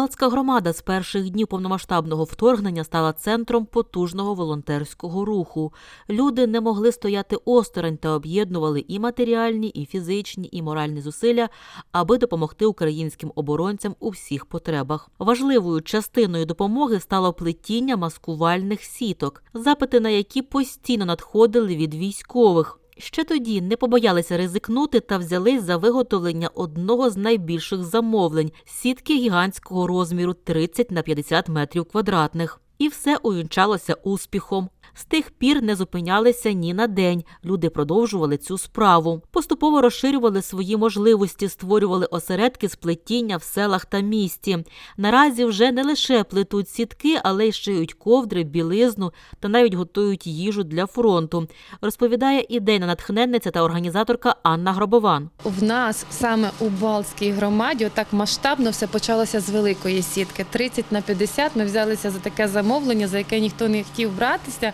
Балтська громада з перших днів повномасштабного вторгнення стала центром потужного волонтерського руху. Люди не могли стояти осторонь та об'єднували і матеріальні, і фізичні, і моральні зусилля, аби допомогти українським оборонцям у всіх потребах. Важливою частиною допомоги стало плетіння маскувальних сіток, запити на які постійно надходили від військових. Ще тоді не побоялися ризикнути та взялись за виготовлення одного з найбільших замовлень сітки гігантського розміру 30 на 50 метрів квадратних. І все увінчалося успіхом. З тих пір не зупинялися ні на день. Люди продовжували цю справу. Поступово розширювали свої можливості, створювали осередки з плетіння в селах та місті. Наразі вже не лише плетуть сітки, але й шиють ковдри, білизну та навіть готують їжу для фронту. Розповідає ідейна натхненниця та організаторка Анна Гробован. В нас саме у Балтській громаді отак масштабно все почалося з великої сітки. 30 на 50 ми взялися за таке замовлення, за яке ніхто не хотів братися.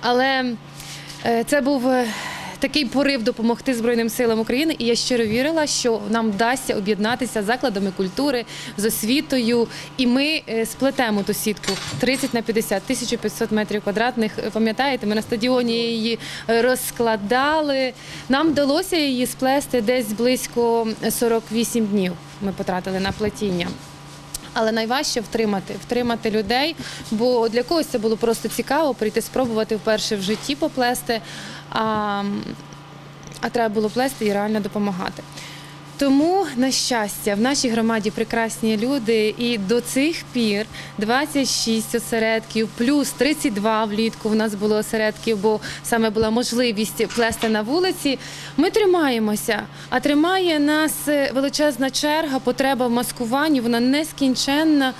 Але е, це був е, такий порив допомогти Збройним силам України, і я щиро вірила, що нам вдасться об'єднатися з закладами культури, з освітою, і ми е, сплетемо ту сітку 30 на 50, 1500 метрів квадратних. Пам'ятаєте, ми на стадіоні її розкладали. Нам вдалося її сплести десь близько 48 днів. Ми потратили на плетіння. Але найважче втримати, втримати людей, бо для когось це було просто цікаво прийти спробувати вперше в житті поплести, а, а треба було плести і реально допомагати. Тому, на щастя, в нашій громаді прекрасні люди, і до цих пір 26 осередків, плюс 32 влітку. У нас було осередків, бо саме була можливість плести на вулиці. Ми тримаємося, а тримає нас е, величезна черга, потреба в маскуванні, вона нескінченна.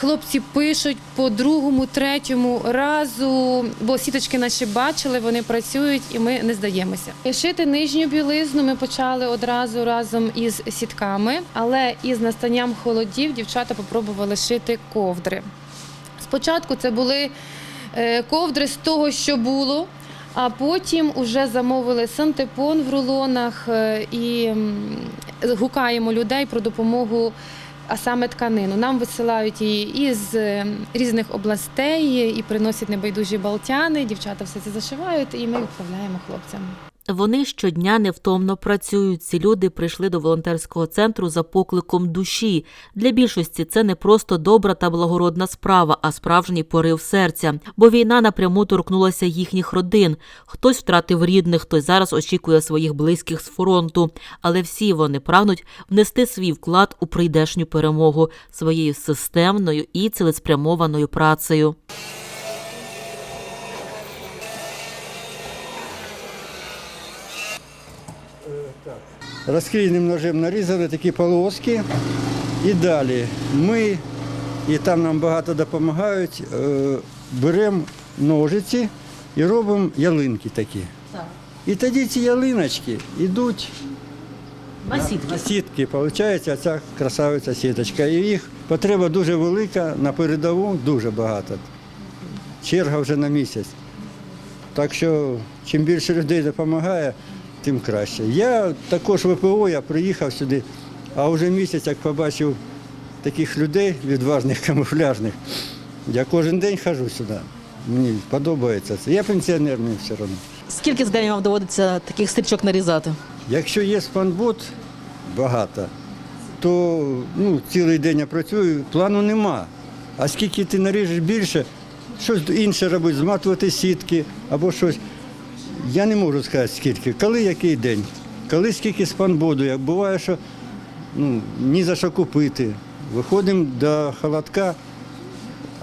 Хлопці пишуть по другому, третьому разу, бо сіточки наші бачили, вони працюють і ми не здаємося. Шити нижню білизну ми почали одразу разом із сітками, але із настанням холодів дівчата попробували шити ковдри. Спочатку це були е, ковдри з того, що було. А потім вже замовили сантепон в рулонах е, і гукаємо людей про допомогу, а саме тканину. Нам висилають її із е, різних областей і приносять небайдужі балтяни. Дівчата все це зашивають, і ми відправляємо хлопцям. Вони щодня невтомно працюють. Ці люди прийшли до волонтерського центру за покликом душі. Для більшості це не просто добра та благородна справа, а справжній порив серця. Бо війна напряму торкнулася їхніх родин. Хтось втратив рідних, хтось зараз очікує своїх близьких з фронту. Але всі вони прагнуть внести свій вклад у прийдешню перемогу своєю системною і цілеспрямованою працею. Розкрійним ножем нарізали такі полоски. І далі ми, і там нам багато допомагають, е, беремо ножиці і робимо ялинки такі. І тоді ці ялиночки йдуть На сітки. на сітки. Виходить, ця красавиця сіточка. І їх потреба дуже велика, на передову дуже багато. Черга вже на місяць. Так що чим більше людей допомагає, тим краще. Я також ВПО, я приїхав сюди, а вже місяць, як побачив таких людей, відважних, камуфляжних, я кожен день хожу сюди. Мені подобається це. Я пенсіонер, мені все одно. Скільки з день вам доводиться таких стрічок нарізати? Якщо є спанбот багато, то ну, цілий день я працюю, плану нема. А скільки ти наріжеш більше, щось інше робити, зматувати сітки або щось. Я не можу сказати скільки, коли який день, коли скільки спанбоду. Як буває, що ну, ні за що купити. Виходимо до холодка,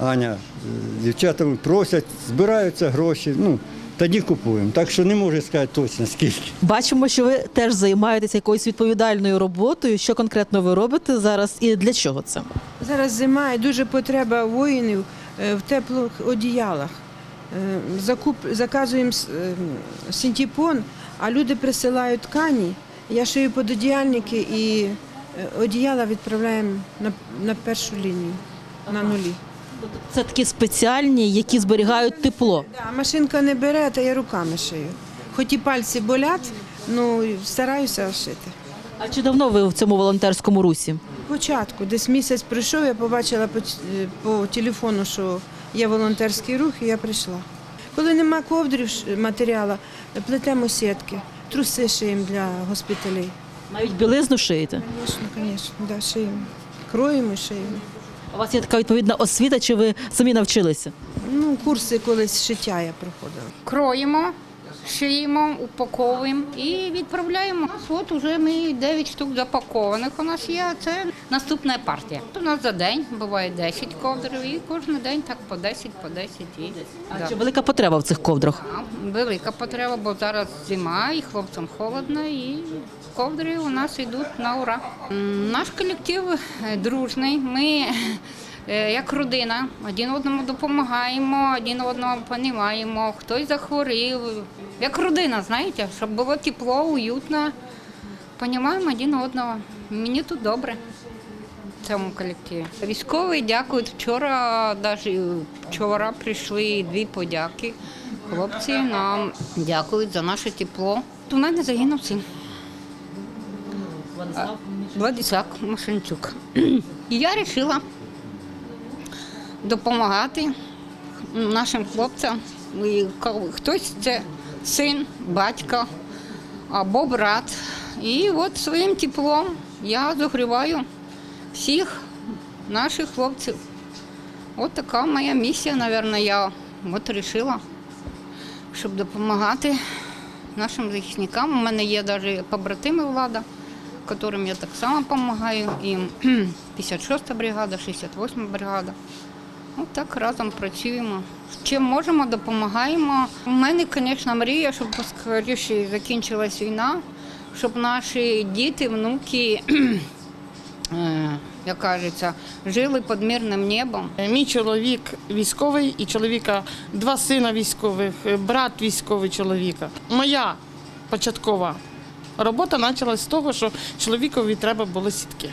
Аня, е, дівчата просять, збираються гроші, ну, тоді купуємо. Так що не можу сказати точно скільки. Бачимо, що ви теж займаєтеся якоюсь відповідальною роботою. Що конкретно ви робите зараз і для чого це? Зараз зима і дуже потреба воїнів е, в теплих одіялах. Е, Закуп, заказуємо е, синтепон, а люди присилають ткані. Я шию пододіяльники і е, одіяла відправляємо на, на першу лінію, на нулі. Це такі спеціальні, які зберігають тепло. Да, машинка не бере, та я руками шию. Хоч і пальці болять, ну стараюся шити. А чи давно ви в цьому волонтерському русі? початку, десь місяць пройшов, я побачила по, по телефону, що є волонтерський рух, і я прийшла. Коли нема ковдрів матеріалу, плетемо сітки, труси шиємо для госпіталей. Навіть білизну шиєте. Звісно, звісно, да, шиємо. Кроємо і шиємо. У вас є така відповідна освіта, чи ви самі навчилися? Ну, курси колись шиття я проходила. кроїмо, шиємо, упаковуємо і відправляємо. От уже ми 9 штук запакованих у нас є. а Це наступна партія. У нас за день буває 10 ковдрів і кожен день так по 10, по 10. І, А да. чи велика потреба в цих ковдрах? А, Велика потреба, бо зараз зима і хлопцям холодно, і ковдри у нас йдуть на ура. Наш колектив е, дружний. Ми як родина один одному допомагаємо, один одного розуміємо, хтось захворів. Як родина, знаєте, щоб було тепло, уютно. Понімаємо один одного. Мені тут добре в цьому колективі. Військові дякують. Вчора, навіть вчора прийшли дві подяки. Хлопці нам дякують за наше тепло. У мене загинув син. Владислав Машинчук. І я вирішила допомагати нашим хлопцям. І Хтось це син, батько або брат. І от своїм теплом я загріваю всіх наших хлопців. От така моя місія, мабуть, я от вирішила, щоб допомагати нашим захисникам. У мене є навіть побратими влада, яким я так само допомагаю. Їм 56-та бригада, 68-та бригада. От так разом працюємо. Чим можемо, допомагаємо. У мене, звісно, мрія, щоб поскоріше закінчилась війна, щоб наші діти, внуки, е, як кажеться, жили під мирним небом. Мій чоловік військовий і чоловіка два сина військових, брат військовий чоловіка. Моя початкова робота почалась з того, що чоловікові треба було сітки.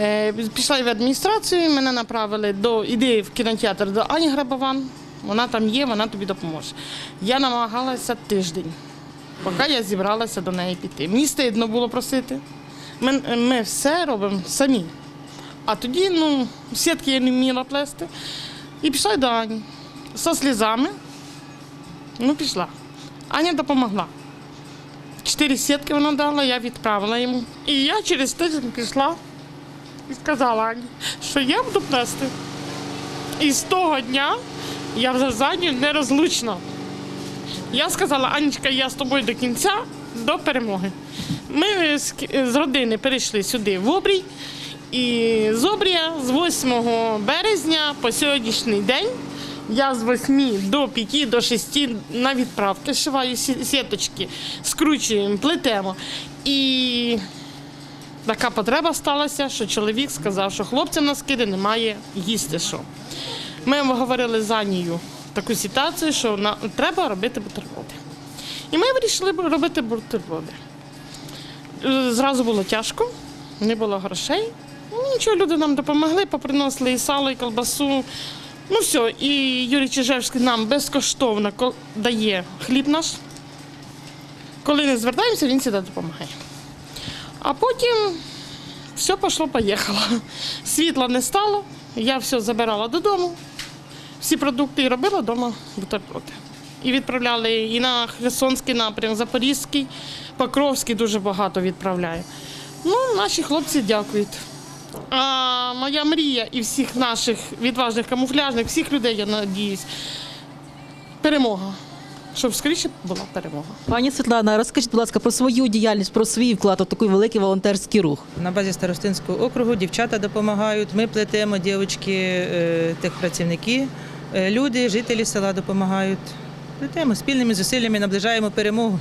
Е, Пішла в адміністрацію, мене направили до іди в кінотеатр до Ані Грабован. Вона там є, вона тобі допоможе. Я намагалася тиждень, поки я зібралася до неї піти. Мені стидно було просити. Ми, ми все робимо самі. А тоді, ну, сітки я не вміла плести. І пішла до Ані. Со слізами. Ну, пішла. Аня допомогла. Чотири сітки вона дала, я відправила йому. І я через тиждень пішла і сказала Ані, що я буду плести. І з того дня я вже з Аню нерозлучна. Я сказала, Анечка, я з тобою до кінця, до перемоги. Ми з, родини перейшли сюди в Обрій. І з Обрія з 8 березня по сьогоднішній день я з 8 до 5 до 6 на відправки шиваю сіточки, скручуємо, плетемо. І така потреба сталася, що чоловік сказав, що хлопцям на скиди немає їсти що. Ми говорили з Анією таку ситуацію, що на, треба робити бутерброди. І ми вирішили робити бутерброди. Е, Зразу було тяжко, не було грошей. Ну, Нічого, люди нам допомогли, поприносили і сало, і колбасу. Ну все, і Юрій Чижевський нам безкоштовно ко- дає хліб наш. Коли не звертаємося, він завжди допомагає. А потім все пішло-поїхало. Світла не стало, я все забирала додому, всі продукти і робила вдома бутерброди. І відправляли і на Херсонський напрям, Запорізький, Покровський дуже багато відправляє. Ну, наші хлопці дякують. А моя мрія і всіх наших відважних камуфляжних, всіх людей, я надіюсь, перемога. Щоб скоріше була перемога. Пані Світлана, розкажіть, будь ласка, про свою діяльність, про свій вклад у такий великий волонтерський рух. На базі Старостинського округу дівчата допомагають. Ми плетемо дівчатки, е, техпрацівники, Е, люди, жителі села допомагають. Плетемо спільними зусиллями, наближаємо перемогу.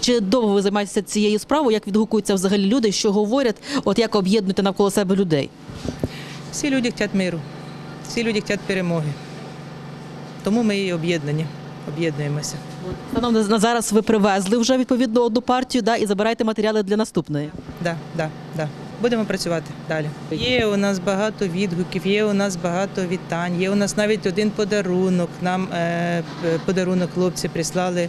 Чи довго ви займаєтеся цією справою? Як відгукуються взагалі люди, що говорять, от як об'єднуєте навколо себе людей? Всі люди хочуть миру, всі люди хочуть перемоги. Тому ми і об'єднані, об'єднуємося. Станом на зараз ви привезли вже відповідно одну партію да, і забираєте матеріали для наступної. Да, да, да. Будемо працювати далі. Є у нас багато відгуків, є у нас багато вітань, є у нас навіть один подарунок. Нам е, подарунок хлопці прислали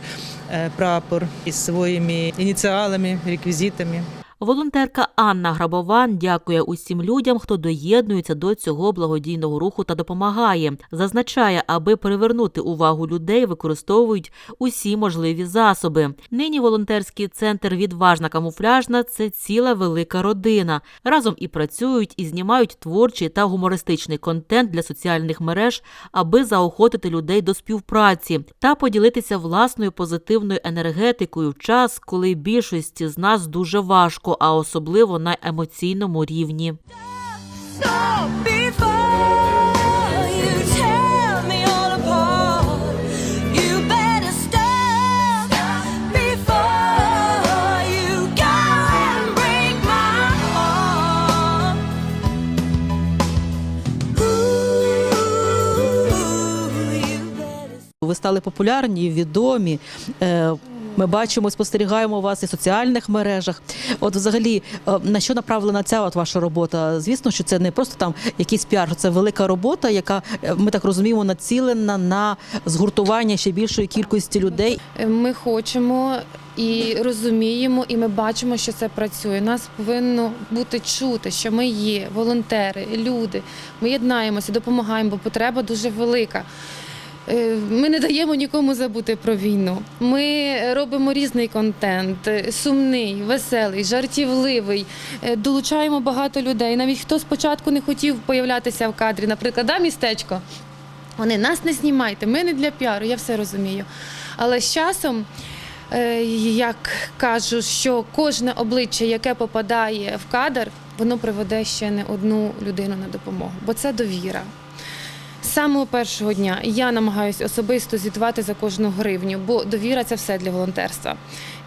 е, прапор із своїми ініціалами, реквізитами. Волонтерка Анна Грабован дякує усім людям, хто доєднується до цього благодійного руху та допомагає. Зазначає, аби привернути увагу людей, використовують усі можливі засоби. Нині волонтерський центр Відважна камуфляжна це ціла велика родина. Разом і працюють, і знімають творчий та гумористичний контент для соціальних мереж, аби заохотити людей до співпраці та поділитися власною позитивною енергетикою в час, коли більшості з нас дуже важко, а особливо на емоційному рівні. Ви стали популярні, відомі. Е, Ми бачимо, спостерігаємо вас і в соціальних мережах. От, взагалі, е, на що направлена ця от ваша робота? Звісно, що це не просто там якийсь піар, це велика робота, яка е, ми так розуміємо, націлена на згуртування ще більшої кількості людей. Ми хочемо і розуміємо, і ми бачимо, що це працює. Нас повинно бути чути, що ми є волонтери, люди. Ми єднаємося, допомагаємо, бо потреба дуже велика. Е, Ми не даємо нікому забути про війну. Ми робимо різний контент, е, сумний, веселий, жартівливий. Е, Долучаємо багато людей. Навіть хто спочатку не хотів появлятися в кадрі, наприклад, да, містечко. Вони нас не знімайте, ми не для піару, я все розумію. Але з часом, як кажу, що кожне обличчя, яке попадає в кадр, воно приведе ще не одну людину на допомогу, бо це довіра. Самого першого дня я намагаюся особисто звітувати за кожну гривню, бо довіра це все для волонтерства.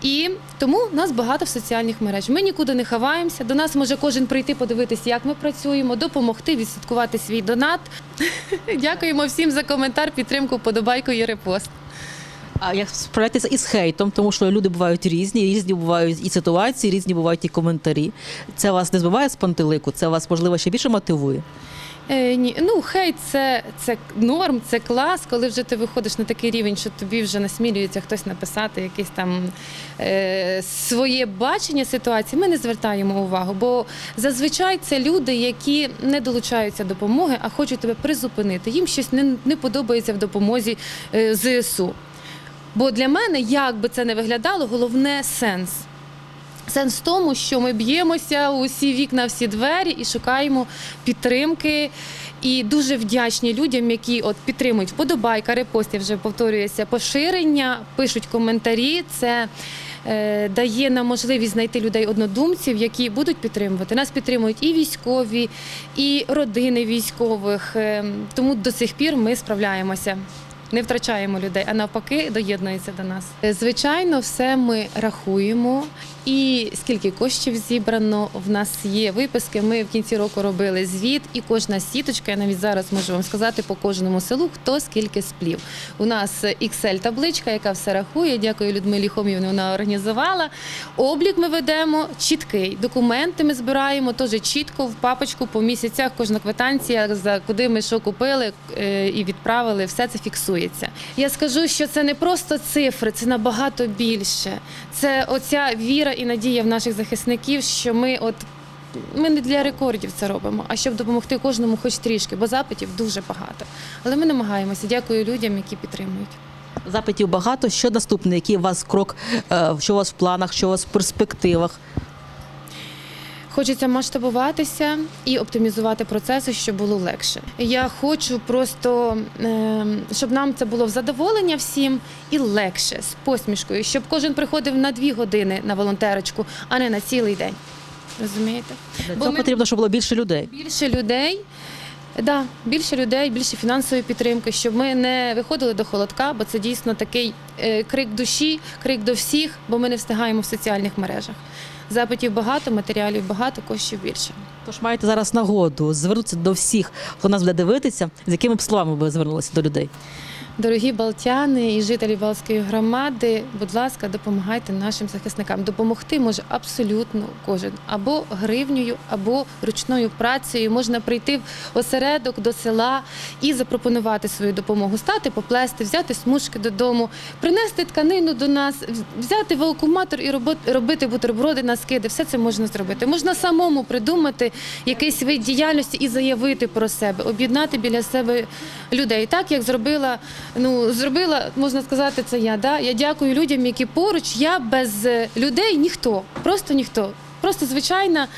І тому нас багато в соціальних мереж. Ми нікуди не ховаємося. До нас може кожен прийти, подивитися, як ми працюємо, допомогти, відслідкувати свій донат. Дякуємо всім за коментар, підтримку, вподобайку і репост. А як справляєтеся із хейтом, тому що люди бувають різні, різні бувають і ситуації, різні бувають і коментарі. Це вас не збиває з пантелику? Це вас можливо ще більше мотивує? Е, ні, ну хейт це, це норм, це клас, коли вже ти виходиш на такий рівень, що тобі вже насмілюється хтось написати якесь там е, своє бачення ситуації. Ми не звертаємо увагу, бо зазвичай це люди, які не долучаються до допомоги, а хочуть тебе призупинити. Їм щось не, не подобається в допомозі е, ЗСУ. Бо для мене, як би це не виглядало, головне сенс. Сенс в тому, що ми б'ємося у всі вікна, всі двері і шукаємо підтримки. І дуже вдячні людям, які от підтримують вподобайка, репост, вже повторююся, поширення, пишуть коментарі. Це е, дає нам можливість знайти людей однодумців, які будуть підтримувати. Нас підтримують і військові, і родини військових. Е, тому до сих пір ми справляємося. Не втрачаємо людей, а навпаки, доєднуються до нас. Е, Звичайно, все ми рахуємо. І скільки коштів зібрано, в нас є виписки. Ми в кінці року робили звіт, і кожна сіточка, я навіть зараз можу вам сказати по кожному селу, хто скільки сплів. У нас excel табличка яка все рахує. Дякую Людмилі Хомівні, вона організувала. Облік ми ведемо чіткий. Документи ми збираємо теж чітко в папочку по місяцях. Кожна квитанція, за куди ми що купили е, і відправили, все це фіксується. Я скажу, що це не просто цифри, це набагато більше. Це оця віра і надія в наших захисників, що ми от. Ми не для рекордів це робимо, а щоб допомогти кожному хоч трішки, бо запитів дуже багато. Але ми намагаємося. Дякую людям, які підтримують. Запитів багато. Що наступне? Який у вас крок, е, що у вас в планах, що у вас в перспективах? Хочеться масштабуватися і оптимізувати процеси, щоб було легше. Я хочу просто, ем, щоб нам це було в задоволення всім і легше, з посмішкою, щоб кожен приходив на дві години на волонтерочку, а не на цілий день. Розумієте? Для Бо цього ми- потрібно, щоб було більше людей. Більше людей. Да, більше людей, більше фінансової підтримки, щоб ми не виходили до холодка, бо це дійсно такий е, крик душі, крик до всіх, бо ми не встигаємо в соціальних мережах. Запитів багато, матеріалів багато, коштів більше. Тож маєте зараз нагоду звернутися до всіх, хто нас буде дивитися, з якими б словами ви звернулися до людей. Дорогі балтяни і жителі Балтської громади, будь ласка, допомагайте нашим захисникам. Допомогти може абсолютно кожен або гривнею, або ручною працею. Можна прийти в осередок до села і запропонувати свою допомогу, стати, поплести, взяти смужки додому, принести тканину до нас, взяти вакууматор і робити бутерброди на скиди. Все це можна зробити. Можна самому придумати якийсь вид діяльності і заявити про себе, об'єднати біля себе людей. Так як зробила, ну зробила, можна сказати, це я. Да? Я дякую людям, які поруч. Я без е, людей ніхто, просто ніхто. Просто звичайна,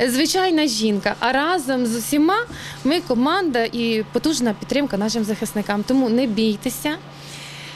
е, звичайна жінка. А разом з усіма ми команда і потужна підтримка нашим захисникам. Тому не бійтеся,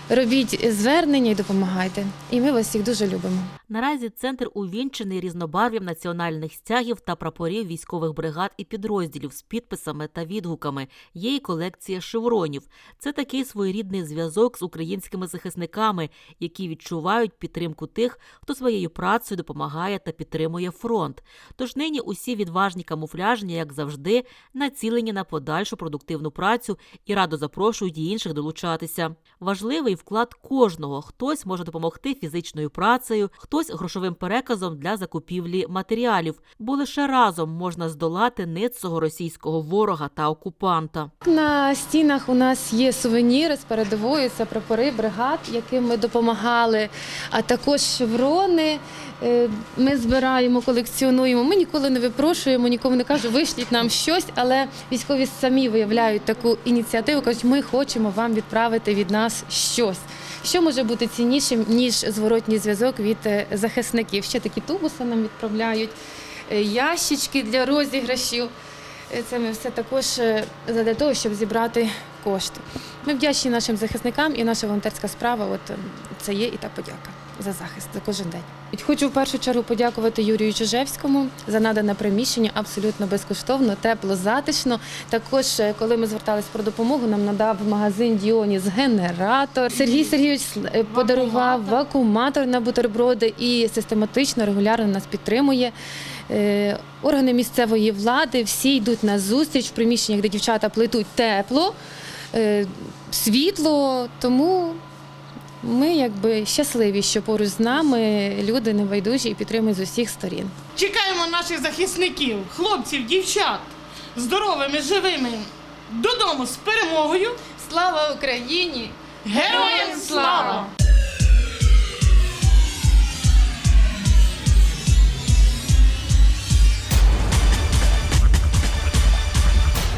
робіть звернення і допомагайте. І ми вас всіх дуже любимо. Наразі центр увінчений різнобарв'ям національних стягів та прапорів військових бригад і підрозділів з підписами та відгуками. Є і колекція шевронів. Це такий своєрідний зв'язок з українськими захисниками, які відчувають підтримку тих, хто своєю працею допомагає та підтримує фронт. Тож нині усі відважні камуфляжні, як завжди, націлені на подальшу продуктивну працю і радо запрошують інших долучатися. Важливий вклад кожного. Хтось може допомогти фізичною працею, хтось грошовим переказом для закупівлі матеріалів, бо лише разом можна здолати ницого російського ворога та окупанта. На стінах у нас є сувеніри з передової, це прапори бригад, яким ми допомагали, а також шеврони. Е, Ми збираємо, колекціонуємо. Ми ніколи не випрошуємо, нікому не кажуть, вишліть нам щось, але військові самі виявляють таку ініціативу. кажуть, ми хочемо вам відправити від нас щось. Що може бути ціннішим, ніж зворотній зв'язок від е, захисників? Ще такі тубуси нам відправляють, е, ящички для розіграшів. Е, Це ми все також для того, щоб зібрати кошти. Ми вдячні нашим захисникам і наша волонтерська справа. От е, це є і та подяка за захист за кожен день. Хочу в першу чергу подякувати Юрію Чижевському за надане приміщення абсолютно безкоштовно, тепло, затишно. Також, е, коли ми звертались про допомогу, нам надав магазин Діоніс генератор. Сергій Сергійович е, подарував вакууматор на бутерброди і систематично, регулярно нас підтримує. Е, Органи місцевої влади всі йдуть на зустріч в приміщеннях, де дівчата плетуть тепло, світло. Тому ми якби щасливі, що поруч з нами люди небайдужі і підтримують з усіх сторін. Чекаємо наших захисників, хлопців, дівчат, здоровими, живими, додому з перемогою. Слава Україні! Героям слава!